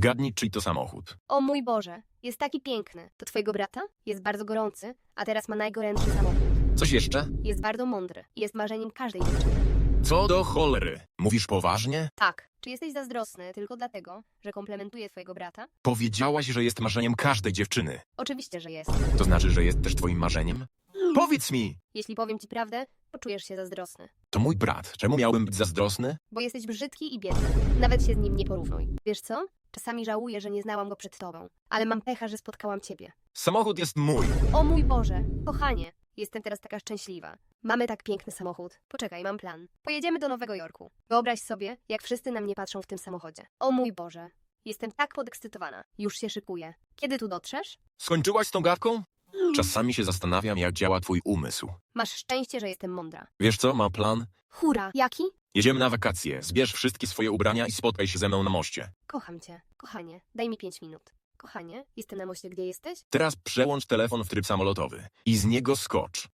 Zgadnij, czyj to samochód. O mój Boże, jest taki piękny. To twojego brata? Jest bardzo gorący, a teraz ma najgorętszy samochód. Coś jeszcze? Jest bardzo mądry. Jest marzeniem każdej dziewczyny. Co do cholery? Mówisz poważnie? Tak. Czy jesteś zazdrosny tylko dlatego, że komplementuje twojego brata? Powiedziałaś, że jest marzeniem każdej dziewczyny. Oczywiście, że jest. To znaczy, że jest też twoim marzeniem? Powiedz mi! Jeśli powiem ci prawdę, poczujesz się zazdrosny. To mój brat. Czemu miałbym być zazdrosny? Bo jesteś brzydki i biedny. Nawet się z nim nie porównuj. Wiesz co? Czasami żałuję, że nie znałam go przed tobą. Ale mam pecha, że spotkałam ciebie. Samochód jest mój. O mój Boże, kochanie, jestem teraz taka szczęśliwa. Mamy tak piękny samochód. Poczekaj, mam plan. Pojedziemy do Nowego Jorku. Wyobraź sobie, jak wszyscy na mnie patrzą w tym samochodzie. O mój Boże, jestem tak podekscytowana. Już się szykuję. Kiedy tu dotrzesz? Skończyłaś z tą gadką? Czasami się zastanawiam, jak działa twój umysł. Masz szczęście, że jestem mądra. Wiesz co, ma plan? Hura, jaki? Jedziemy na wakacje. Zbierz wszystkie swoje ubrania i spotkaj się ze mną na moście. Kocham cię. Kochanie, daj mi pięć minut. Kochanie, jestem na moście, gdzie jesteś? Teraz przełącz telefon w tryb samolotowy i z niego skocz.